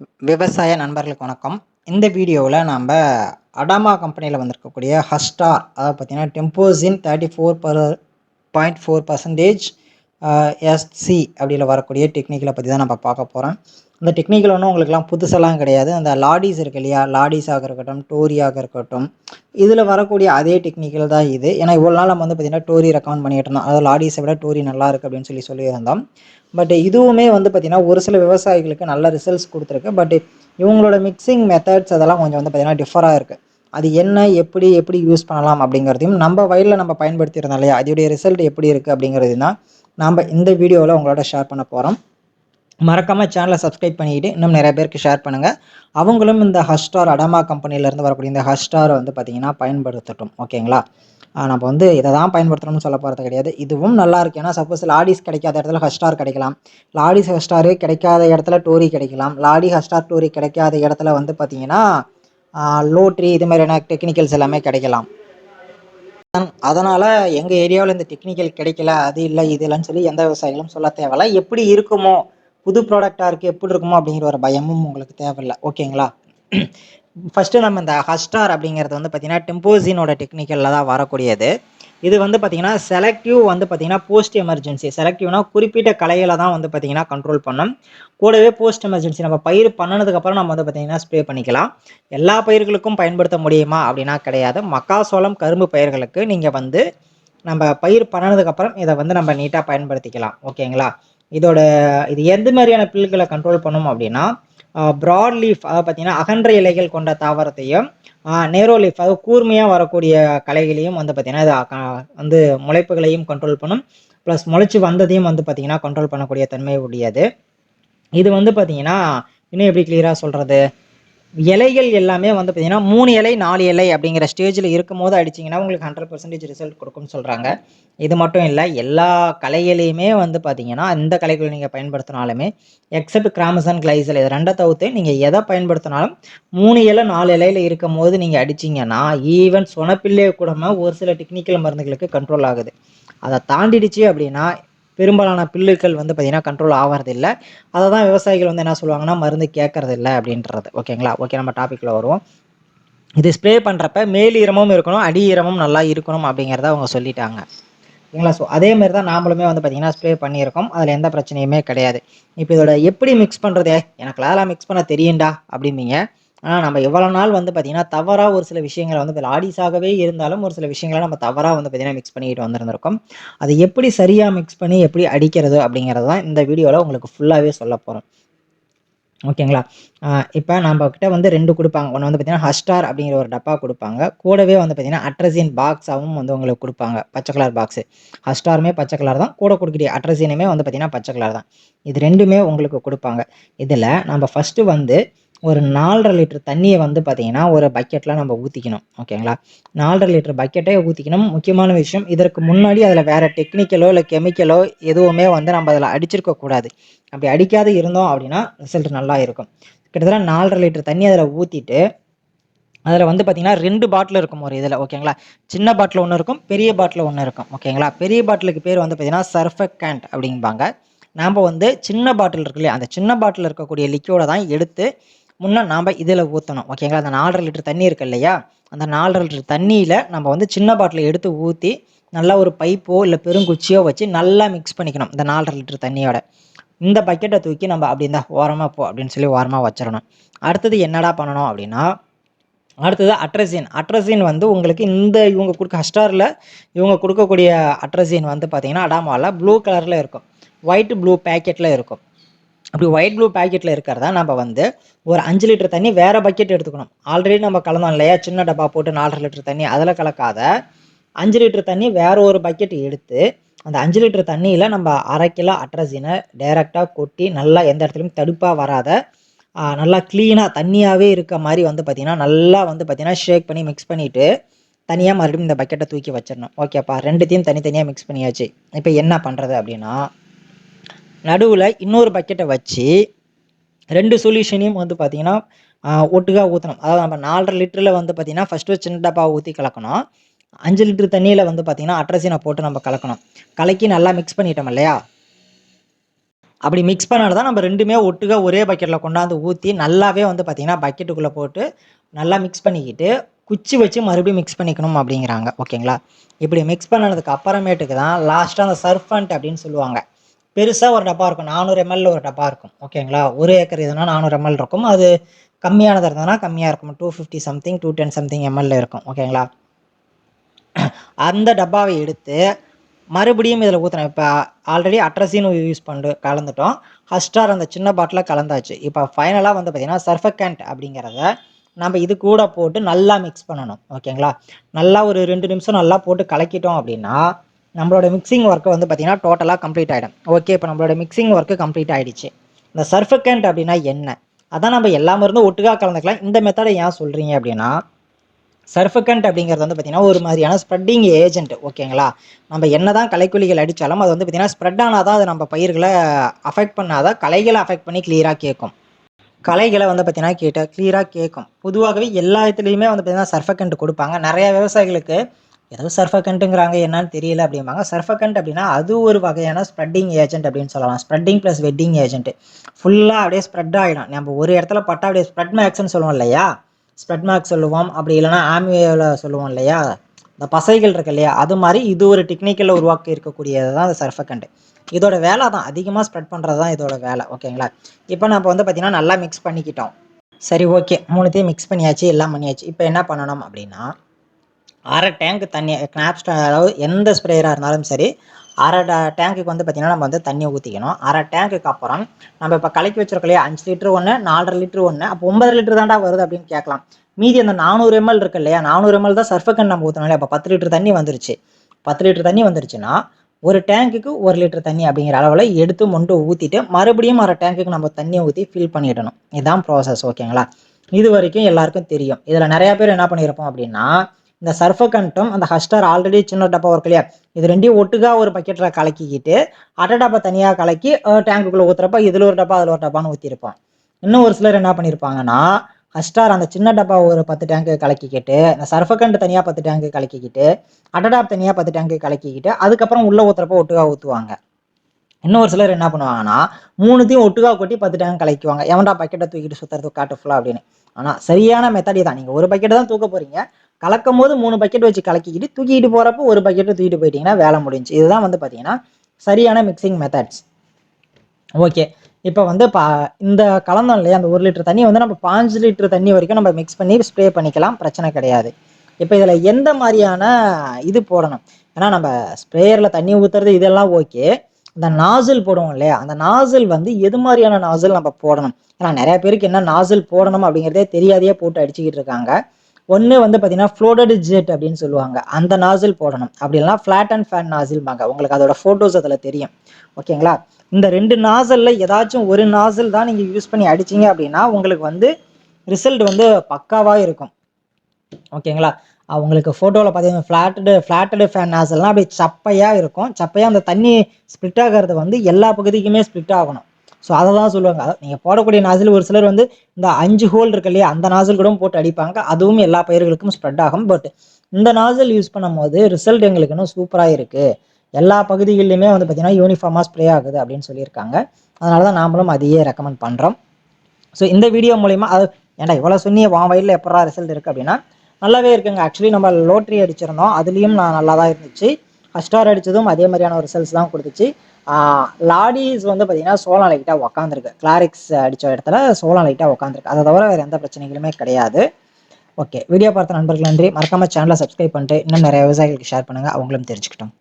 விவசாய நண்பர்களுக்கு வணக்கம். இந்த வீடியோவில் நாம் அடாமா கம்பெனியில் வந்திருக்கக்கூடிய ஹஸ்டார் அதாவது பார்த்தீங்கன்னா டெம்போசின் thirty four per point four percentage SC அப்படியில் வரக்கூடிய டெக்னிக்கலை பற்றி தான் நம்ம பார்க்க போகிறோம் இந்த டெக்னிக்கல் ஒன்றும் உங்களுக்குலாம் புதுசெல்லாம் கிடையாது. அந்த லாடிஸ் இருக்கு இல்லையா? லாடிஸாக இருக்கட்டும் டோரியாக இருக்கட்டும் இதில் வரக்கூடிய அதே டெக்னிக்கல் தான் இது. ஏன்னா இவ்வளோ நாள் நம்ம வந்து பார்த்திங்கன்னா டோரி ரெக்கமெண்ட் பண்ணிட்டு இருந்தோம். அதாவது லாடிஸை விட டோரி நல்லா இருக்குது அப்படின்னு சொல்லி சொல்லியிருந்தோம். பட் இதுவுமே வந்து பார்த்திங்கன்னா ஒரு சில விவசாயிகளுக்கு நல்ல ரிசல்ட்ஸ் கொடுத்துருக்கு. பட் இவங்களோட மிக்சிங் மெத்தட்ஸ் அதெல்லாம் கொஞ்சம் வந்து பார்த்திங்கன்னா டிஃபராக இருக்குது அது என்ன எப்படி எப்படி யூஸ் பண்ணலாம் அப்படிங்கிறதையும் நம்ம வயலில் நம்ம பயன்படுத்தியிருந்தோம் இல்லையா? அதோடைய ரிசல்ட் எப்படி இருக்குது அப்படிங்கிறது தான் நாம் இந்த வீடியோவில் உங்களோட ஷேர் பண்ண போகிறோம் மறக்காமல் சேனலை சப்ஸ்கிரைப் பண்ணிக்கிட்டு இன்னும் நிறைய பேருக்கு ஷேர் பண்ணுங்கள் அவங்களும் இந்த ஹஸ்டார் அடாமா கம்பெனிலேருந்து வரக்கூடிய இந்த ஹஸ்டாரை வந்து பார்த்திங்கன்னா பயன்படுத்தட்டும். ஓகேங்களா நம்ம வந்து இதை தான் பயன்படுத்தணும்னு சொல்ல போகிறது கிடையாது. இதுவும் நல்லா இருக்கு. ஏன்னா சப்போஸ் லாடிஸ் கிடைக்காத இடத்துல ஹஸ்டார் கிடைக்கலாம். லாடிஸ் ஹஸ்டாரு கிடைக்காத இடத்துல டோரி கிடைக்கலாம். லாடி ஹஸ்டார் டோரி கிடைக்காத இடத்துல வந்து பார்த்திங்கன்னா லோட்ரி இது மாதிரியான டெக்னிக்கல்ஸ் எல்லாமே கிடைக்கலாம். அதனால் எங்கள் ஏரியாவில் இந்த டெக்னிக்கல் கிடைக்கல அது இல்லை இது இல்லைன்னு சொல்லி எந்த விவசாயிகளும் சொல்ல தேவையில்ல. எப்படி இருக்குமோ புது ப்ராடக்டாக இருக்குது எப்படி இருக்குமோ அப்படிங்கிற ஒரு பயமும் உங்களுக்கு தேவையில்லை. ஓகேங்களா? ஃபஸ்ட்டு நம்ம இந்த ஹஸ்டார் அப்படிங்கிறது வந்து பார்த்திங்கன்னா டெம்போசினோட டெக்னிக்கலில் தான் வரக்கூடியது. இது வந்து பார்த்திங்கன்னா செலக்டிவ் வந்து பார்த்திங்கன்னா போஸ்ட் எமர்ஜென்சி செலக்டிவ்னா குறிப்பிட்ட கலைகளை தான் வந்து பார்த்திங்கன்னா கண்ட்ரோல் பண்ணும். கூடவே போஸ்ட் எமர்ஜென்சி நம்ம பயிர் பண்ணதுக்கப்புறம் நம்ம வந்து பார்த்திங்கன்னா ஸ்ப்ரே பண்ணிக்கலாம். எல்லா பயிர்களுக்கும் பயன்படுத்த முடியுமா அப்படின்னா கிடையாது. மக்காசோளம் கரும்பு பயிர்களுக்கு நீங்கள் வந்து நம்ம பயிர் பண்ணனதுக்கப்புறம் இதை வந்து நம்ம நீட்டாக பயன்படுத்திக்கலாம். ஓகேங்களா? இதோட இது எந்த மாதிரியான பில்களை கண்ட்ரோல் பண்ணும் அப்படின்னா ப்ராட் லீஃப் அதாவது பார்த்தீங்கன்னா அகன்ற இலைகள் கொண்ட தாவரத்தையும் நேரோ லீஃப் அதாவது கூர்மையாக வரக்கூடிய கலைகளையும் வந்து பார்த்திங்கன்னா இது வந்து முளைப்புகளையும் கண்ட்ரோல் பண்ணும். ப்ளஸ் முளைச்சி வந்ததையும் வந்து பார்த்திங்கன்னா கண்ட்ரோல் பண்ணக்கூடிய தன்மை உடையது. இது வந்து பார்த்திங்கன்னா இன்னும் எப்படி கிளியராக சொல்கிறது இலைகள் எல்லாமே வந்து பார்த்தீங்கன்னா மூணு இலை நாலு இலை அப்படிங்கிற ஸ்டேஜில் இருக்கும் போது அடிச்சிங்கன்னா உங்களுக்கு ஹண்ட்ரட் பர்சன்டேஜ் ரிசல்ட் கொடுக்கும்னு சொல்கிறாங்க இது மட்டும் இல்லை எல்லா கலைகளையுமே வந்து பார்த்தீங்கன்னா இந்த கலைகள் நீங்கள் பயன்படுத்தினாலுமே எக்ஸப்ட் கிராமசன் கிளைசல் இது ரெண்டை தவிர்த்து நீங்கள் எதை பயன்படுத்தினாலும் மூணு இலை நாலு இலையில் இருக்கும் போது நீங்கள் அடிச்சிங்கன்னா ஈவன் சொனப்பில்லே கூடமாக ஒரு சில டெக்னிக்கல் மருந்துகளுக்கு கண்ட்ரோல் ஆகுது. அதை தாண்டிடுச்சு அப்படின்னா பெரும்பாலான பில்லுகள் வந்து பார்த்திங்கன்னா கண்ட்ரோல் ஆகிறதில்ல அதை தான் விவசாயிகள் வந்து என்ன சொல்லுவாங்கன்னா மருந்து கேட்கறது இல்லை அப்படின்றது ஓகேங்களா ஓகே நம்ம டாப்பிக்கில் வருவோம். இது ஸ்ப்ரே பண்ணுறப்ப மேல் ஈரமும் இருக்கணும் அடி ஈரமும் நல்லா இருக்கணும் அப்படிங்கிறத அவங்க சொல்லிட்டாங்க. ஓகேங்களா ஸோ அதே மாதிரி தான் நாமளுமே வந்து பார்த்திங்கன்னா ஸ்ப்ரே பண்ணியிருக்கோம். அதில் எந்த பிரச்சனையுமே கிடையாது. இப்போ இதோட எப்படி மிக்ஸ் பண்ணுறது எனக்கு அதெல்லாம் மிக்ஸ் பண்ண தெரியும்டா அப்படிம்பீங்க. ஆனால் நம்ம எவ்வளோ நாள் வந்து பார்த்திங்கன்னா தவறாக ஒரு சில விஷயங்களை வந்து இப்போ ஆடிஸாகவே இருந்தாலும் ஒரு சில விஷயங்களை நம்ம தவறாக வந்து பார்த்திங்கன்னா மிக்ஸ் பண்ணிக்கிட்டு வந்திருந்திருக்கோம். அதை எப்படி சரியாக மிக்ஸ் பண்ணி எப்படி அடிக்கிறது அப்படிங்கிறது தான் இந்த வீடியோவில் உங்களுக்கு ஃபுல்லாகவே சொல்ல போகிறோம் ஓகேங்களா? இப்போ நம்ம கிட்ட வந்து ரெண்டு கொடுப்பாங்க. ஒன்று வந்து பார்த்தீங்கன்னா ஹஸ்டார் அப்படிங்கிற ஒரு டப்பா கொடுப்பாங்க. கூடவே வந்து பார்த்தீங்கன்னா அட்ரஸின் பாக்ஸாகவும் வந்து உங்களுக்கு கொடுப்பாங்க. பச்சை கலர் பாக்ஸு ஹஸ்டாருமே பச்சை கலர் தான். கூட கொடுக்கக்கூடிய அட்ரஸினுமே வந்து பார்த்தீங்கன்னா பச்சை கலர் தான். இது ரெண்டுமே உங்களுக்கு கொடுப்பாங்க. இதில் நம்ம ஃபஸ்ட்டு வந்து ஒரு நாலரை லிட்டர் தண்ணியை வந்து பார்த்தீங்கன்னா ஒரு பக்கெட்டில் நம்ம ஊற்றிக்கணும் ஓகேங்களா? நாலரை லிட்டர் பக்கெட்டே ஊற்றிக்கணும் முக்கியமான விஷயம் இதற்கு முன்னாடி அதில் வேறு டெக்னிக்கலோ இல்லை கெமிக்கலோ எதுவுமே வந்து நம்ம அதில் அடிச்சிருக்க கூடாது. அப்படி அடிக்காத இருந்தோம் அப்படின்னா ரிசல்ட் நல்லா இருக்கும். கிட்டத்தட்ட நாலரை லிட்டர் தண்ணி அதில் ஊற்றிட்டு அதில் வந்து பார்த்திங்கன்னா ரெண்டு பாட்டில் இருக்கும் ஒரு இதில். ஓகேங்களா? சின்ன பாட்டில் ஒன்று இருக்கும் பெரிய பாட்டில் ஒன்று இருக்கும். ஓகேங்களா? பெரிய பாட்டிலுக்கு பேர் வந்து பார்த்தீங்கன்னா சர்ஃபெக்ட் அப்படிம்பாங்க. நாம் வந்து சின்ன பாட்டில் இருக்கு இல்லையா? அந்த சின்ன பாட்டில் இருக்கக்கூடிய லிக்யூடை தான் எடுத்து முன்னே நாம் இதில் ஊற்றணும் ஓகேங்களா அந்த நாலரை லிட்டர் தண்ணி இருக்கு இல்லையா? அந்த நாலரை லிட்டர் தண்ணியில் நம்ம வந்து சின்ன பாட்டில் எடுத்து ஊற்றி நல்லா ஒரு பைப்போ இல்லை பெருங்குச்சியோ வச்சு நல்லா மிக்ஸ் பண்ணிக்கணும் இந்த நாலரை லிட்டர் தண்ணியோட. இந்த பக்கெட்டை தூக்கி நம்ம அப்படி இருந்தால் ஓரமாக போ அப்படின்னு சொல்லி ஓரமாக வச்சிடணும். அடுத்தது என்னடா பண்ணணும் அப்படின்னா அடுத்தது அட்ரஸின் அட்ரஸின் வந்து உங்களுக்கு இந்த இவங்க கொடுக்க ஹஸ்டாரில் இவங்க கொடுக்கக்கூடிய அட்ரஸின் வந்து பார்த்திங்கன்னா அடாமாவில் ப்ளூ கலரில் இருக்கும். ஒயிட் ப்ளூ பேக்கெட்டில் இருக்கும். அப்படி ஒயிட் ப்ளூ பேக்கெட்டில் இருக்கிறதா நம்ம வந்து ஒரு அஞ்சு லிட்டர் தண்ணி வேறு பக்கெட் எடுத்துக்கணும். ஆல்ரெடி நம்ம கலந்தோம் இல்லையா? சின்ன டப்பா போட்டு நாலரை லிட்டர் தண்ணி அதில் கலக்காத அஞ்சு லிட்டர் தண்ணி வேறு ஒரு பக்கெட் எடுத்து அந்த அஞ்சு லிட்டர் தண்ணியில் நம்ம அரை கிலோ அட்ரஸினை டைரெக்டாக கொட்டி நல்லா எந்த இடத்துலையும் தடுப்பாக வராத நல்லா க்ளீனாக தண்ணியாகவே இருக்க மாதிரி வந்து பார்த்திங்கன்னா நல்லா வந்து பார்த்திங்கன்னா ஷேக் பண்ணி மிக்ஸ் பண்ணிவிட்டு தனியாக மறுபடியும் இந்த பக்கெட்டை தூக்கி வச்சிடணும். ஓகேப்பா ரெண்டுத்தையும் தனித்தனியாக மிக்ஸ் பண்ணியாச்சு. இப்போ என்ன பண்ணுறது அப்படின்னா நடுவில் இன்னொரு பக்கெட்டை வச்சு ரெண்டு சொல்யூஷனையும் வந்து பார்த்திங்கன்னா ஒட்டுக்காக ஊற்றணும் அதாவது நம்ம நாலரை லிட்டரில் வந்து பார்த்திங்கன்னா ஃபஸ்ட்டு சின்ன டப்பாவை ஊற்றி கலக்கணும். அஞ்சு லிட்டர் தண்ணியில் வந்து பார்த்திங்கன்னா அட்ரஸினை போட்டு நம்ம கலக்கணும். கலக்கி நல்லா மிக்ஸ் பண்ணிட்டோம் இல்லையா? அப்படி மிக்ஸ் பண்ணால் தான் நம்ம ரெண்டுமே ஒட்டுக்கா ஒரே பக்கெட்டில் கொண்டாந்து ஊற்றி நல்லாவே வந்து பார்த்திங்கன்னா பக்கெட்டுக்குள்ளே போட்டு நல்லா மிக்ஸ் பண்ணிக்கிட்டு குச்சி வச்சு மறுபடியும் மிக்ஸ் பண்ணிக்கணும் அப்படிங்கிறாங்க. ஓகேங்களா? இப்படி மிக்ஸ் பண்ணதுக்கு அப்புறமேட்டுக்கு தான் லாஸ்ட்டாக அந்த சர்ஃபண்ட் அப்படின்னு சொல்லுவாங்க. பெருசாக ஒரு டப்பா இருக்கும். நானூறு எம்எல் ஒரு டப்பா இருக்கும். ஓகேங்களா? ஒரு ஏக்கர் இதுனா நானூறு எம்எல் இருக்கும். அது கம்மியானது இருந்ததுன்னா கம்மியாக இருக்கும். Two fifty something two ten something எம்எல்ல இருக்கும். ஓகேங்களா? அந்த டப்பாவை எடுத்து மறுபடியும் இதில் ஊற்றுறேன் இப்போ ஆல்ரெடி அட்ரஸின்னு யூஸ் பண்ணிட்டு கலந்துட்டோம். ஹஸ்டார் அந்த சின்ன பாட்டில் கலந்தாச்சு. இப்போ ஃபைனலாக வந்து பார்த்திங்கன்னா சர்ஃபக்கண்ட் அப்படிங்கிறத நம்ம இது கூட போட்டு நல்லா மிக்ஸ் பண்ணணும். ஓகேங்களா? நல்லா ஒரு ரெண்டு நிமிஷம் நல்லா போட்டு கலக்கிட்டோம் அப்படின்னா நம்மளோட மிக்சிங் ஒர்க்கு வந்து பார்த்திங்கன்னா டோட்டலாக கம்ப்ளீட் ஆகிடும் ஓகே இப்போ நம்மளோட மிக்சிங் ஒர்க்கு கம்ப்ளீட் ஆகிடுச்சு இந்த சர்ஃபக்கண்ட் அப்படின்னா என்ன? அதான் நம்ம எல்லா மருந்தும் ஒட்டுக்காக கலந்துக்கலாம். இந்த மெத்தடை ஏன் சொல்கிறீங்க அப்படின்னா சர்ஃபக்கண்ட் அப்படிங்கிறது வந்து பார்த்திங்கன்னா ஒரு மாதிரியான ஸ்ப்ரெட்டிங் ஏஜென்ட் ஓகேங்களா நம்ம என்ன தான் கலைக்குழிகள் அடித்தாலும் அது வந்து பார்த்திங்கன்னா ஸ்ப்ரெட் ஆனால் தான் அது நம்ம பயிர்களை அஃபெக்ட் பண்ணாதான் கலைகளை அஃபெக்ட் பண்ணி கிளியராக கேட்கும். கலைகளை வந்து பார்த்திங்கன்னா கேட்டால் கிளியராக கேட்கும். பொதுவாகவே எல்லா இடத்துலையுமே வந்து பார்த்திங்கன்னா சர்ஃபக்கண்ட் கொடுப்பாங்க. நிறைய விவசாயிகளுக்கு ஏதோ சர்ஃபகண்ட்டுங்கிறாங்க என்னன்னு தெரியல அப்படிம்பாங்க. சர்ஃபகண்ட் அப்படின்னா அது ஒரு வகையான ஸ்ப்ரெட்டிங் ஏஜென்ட் அப்படின்னு சொல்லலாம். ஸ்ப்ரெட்டிங் ப்ளஸ் வெட்டிங் ஏஜென்ட் ஃபுல்லாக அப்படியே ஸ்ப்ரெட் ஆகிடும் நம்ம ஒரு இடத்துல பட்டா அப்படியே ஸ்ப்ரெட் மேக்ஸ்ன்னு சொல்லுவோம் இல்லையா? ஸ்ப்ரெட் மேக்ஸ் சொல்லுவோம். அப்படி இல்லைனா ஆமியோவில் சொல்லுவோம் இல்லையா? இந்த பசைகள் இருக்கு இல்லையா? அது மாதிரி இது ஒரு டெக்னிக்கலில் உருவாக்கி இருக்கக்கூடியது தான் அந்த சர்ஃபகண்ட் இதோட வேலை தான். அதிகமாக ஸ்ப்ரெட் பண்ணுறது தான் இதோட வேலை. ஓகேங்களா இப்போ நம்ம வந்து பார்த்திங்கன்னா நல்லா மிக்ஸ் பண்ணிக்கிட்டோம். சரி ஓகே மூணுத்தையும் மிக்ஸ் பண்ணியாச்சு எல்லாம் பண்ணியாச்சு. இப்போ என்ன பண்ணணும் அப்படின்னா அரை டேங்க் தண்ணி கினாப் அதாவது எந்த ஸ்ப்ரேயராக இருந்தாலும் சரி அரை டேங்க்குக்கு வந்து பார்த்திங்கன்னா நம்ம வந்து தண்ணி ஊற்றிக்கணும் அரை டேங்க்குக்கு அப்புறம் நம்ம இப்போ கலக்கி வச்சிருக்கோம் இல்லையா அஞ்சு லிட்டர் ஒன்று நாலரை லிட்டர் ஒன்று அப்போ ஒன்பது லிட்டர் தாண்டா வருது அப்படின்னு கேட்கலாம். மீதி அந்த நானூறு எம்எல் இருக்கு இல்லையா நானூறு எம்எல் தான் சர்ஃபக்கன் நம்ம ஊற்றணும் இல்லையா அப்போ பத்து லிட்டர் தண்ணி வந்துருச்சு. பத்து லிட்டர் தண்ணி வந்துருச்சுன்னா ஒரு டேங்க்குக்கு ஒரு லிட்டர் தண்ணி அப்படிங்கிற அளவில் எடுத்து மொண்டு ஊற்றிட்டு மறுபடியும் அரை டேங்க்குக்கு நம்ம தண்ணியை ஊற்றி ஃபில் பண்ணிடணும். இதுதான் ப்ராசஸ் ஓகேங்களா இது வரைக்கும் எல்லாருக்கும் தெரியும். இதில் நிறையா பேர் என்ன பண்ணியிருப்போம் அப்படின்னா இந்த சர்ஃபகண்ட்டும் அந்த ஹஸ்டர் ஆல்ரெடி சின்ன டப்பா ஒரு இல்லையா? இது ரெண்டையும் ஒட்டுக்கா ஒரு பக்கெட்டில் கலக்கிக்கிட்டு அட்டை டப்பா தனியாக கலக்கி டேங்குக்குள்ளே ஊற்றுறப்ப இதில் ஒரு டப்பா அதில் ஒரு டப்பான்னு ஊற்றிருப்போம் இன்னும் ஒரு சிலர் என்ன பண்ணியிருப்பாங்கன்னா ஹஸ்டார் அந்த சின்ன டப்பா ஒரு பத்து டேங்கு கலக்கிக்கிட்டு இந்த சர்ஃபகண்ட் தனியாக பத்து டேங்கு கலக்கிக்கிட்டு அட்டடாப் தனியாக பத்து டேங்கு கலக்கிக்கிட்டு அதுக்கப்புறம் உள்ளே ஊற்றுறப்ப ஒட்டுக்கா ஊற்றுவாங்க இன்னொரு சிலர் என்ன பண்ணுவாங்கன்னா மூணுத்தையும் ஒட்டுக்கா கொட்டி பத்து டேங்க் கலக்குவாங்க எவன்டா பக்கெட்டை தூக்கிட்டு சுற்றுறது காட்டு ஃபுல்லாக அப்படின்னு. ஆனால் சரியான மெத்தடி தான் நீங்கள் ஒரு பக்கெட்டை தான் தூக்க போகிறீங்க கலக்கும் போது மூணு பக்கெட் வச்சு கலக்கிக்கிட்டு தூக்கிட்டு போகிறப்போ ஒரு பக்கெட்டு தூக்கிட்டு போயிட்டீங்கன்னா வேலை முடிஞ்சு இதுதான் வந்து பார்த்தீங்கன்னா சரியான மிக்சிங் மெத்தட்ஸ் ஓகே இப்போ வந்து பா இந்த கலந்தோம் இல்லையா அந்த ஒரு லிட்டர் தண்ணி வந்து நம்ம பாஞ்சு லிட்டர் தண்ணி வரைக்கும் நம்ம மிக்ஸ் பண்ணி ஸ்ப்ரே பண்ணிக்கலாம். பிரச்சனை கிடையாது. இப்போ இதில் எந்த மாதிரியான இது போடணும்? ஏன்னா நம்ம ஸ்ப்ரேயரில் தண்ணி ஊற்றுறது இதெல்லாம் ஓகே இந்த நாசில் போடுவோம் இல்லையா அந்த நாசில் வந்து எது மாதிரியான நாசில் நம்ம போடணும்? ஏன்னா நிறைய பேருக்கு என்ன நாசில் போடணும் அப்படிங்கிறதே தெரியாதையே போட்டு அடிச்சுக்கிட்டு இருக்காங்க. ஒன்று வந்து பார்த்தீங்கன்னா ஃப்ளோடட் ஜெட் அப்படின்னு சொல்லுவாங்க. அந்த நாசில் போடணும். அப்படி இல்லைனா ஃப்ளாட் அண்ட் ஃபேன் நாசில்பாங்க உங்களுக்கு அதோட ஃபோட்டோஸ் அதில் தெரியும். ஓகேங்களா இந்த ரெண்டு நாசலில் ஏதாச்சும் ஒரு நாசில் தான் நீங்கள் யூஸ் பண்ணி அடிச்சிங்க அப்படின்னா உங்களுக்கு வந்து ரிசல்ட் வந்து பக்காவாக இருக்கும். ஓகேங்களா அவங்களுக்கு ஃபோட்டோவில் பார்த்தீங்கன்னா ஃப்ளாட்டடு ஃப்ளாட்டடு ஃபேன் நாசல்லாம் அப்படி சப்பையாக இருக்கும். சப்பையாக அந்த தண்ணி ஸ்ப்ளிட் ஆகிறது வந்து எல்லா பகுதிக்குமே ஸ்ப்ளிட் ஆகணும். ஸோ அதை தான் சொல்லுவாங்க நீங்கள் போடக்கூடிய நாசில் ஒரு சிலர் வந்து இந்த அஞ்சு ஹோல் இருக்கு இல்லையா அந்த நாசில் கூட போட்டு அடிப்பாங்க. அதுவும் எல்லா பயிர்களுக்கும் ஸ்ப்ரெட் ஆகும். பட் இந்த நாசில் யூஸ் பண்ணும்போது ரிசல்ட் எங்களுக்கு இன்னும் சூப்பராக இருக்குது எல்லா பகுதிகளிலுமே வந்து பார்த்திங்கன்னா யூனிஃபார்மாக ஸ்ப்ரே ஆகுது அப்படின்னு சொல்லியிருக்காங்க. அதனால தான் நாமளும் அதையே ரெக்கமெண்ட் பண்ணுறோம் ஸோ இந்த வீடியோ மூலிமா அது ஏன்டா இவ்வளோ சொன்னிய வா வயலில் எப்படா ரிசல்ட் இருக்குது அப்படின்னா நல்லாவே இருக்குங்க. ஆக்சுவலி நம்ம லோட்ரி அடிச்சிருந்தோம். அதுலேயும் நான் நல்லா தான் இருந்துச்சு. ஃபஸ்ட் அடித்ததும் அதே மாதிரியான ரிசல்ட்ஸ் தான் கொடுத்துச்சு. லாடிஸ் வந்து பார்த்தீங்கன்னா சோளம் லைட்டாக உக்காந்துருக்கு. கிளாரிக்ஸ் அடித்த இடத்துல சோளம் லைட்டாக உக்காந்துருக்கு. அதை தவிர வேறு எந்த பிரச்சனைகளுமே கிடையாது. ஓகே வீடியோ பார்த்த நண்பர்கள் நன்றி. மறக்காமல் சேனலை சப்ஸ்கிரைப் பண்ணிட்டு இன்னும் நிறைய விவசாயிகளுக்கு ஷேர் பண்ணுங்கள் அவங்களும் தெரிஞ்சுக்கிட்டோம்.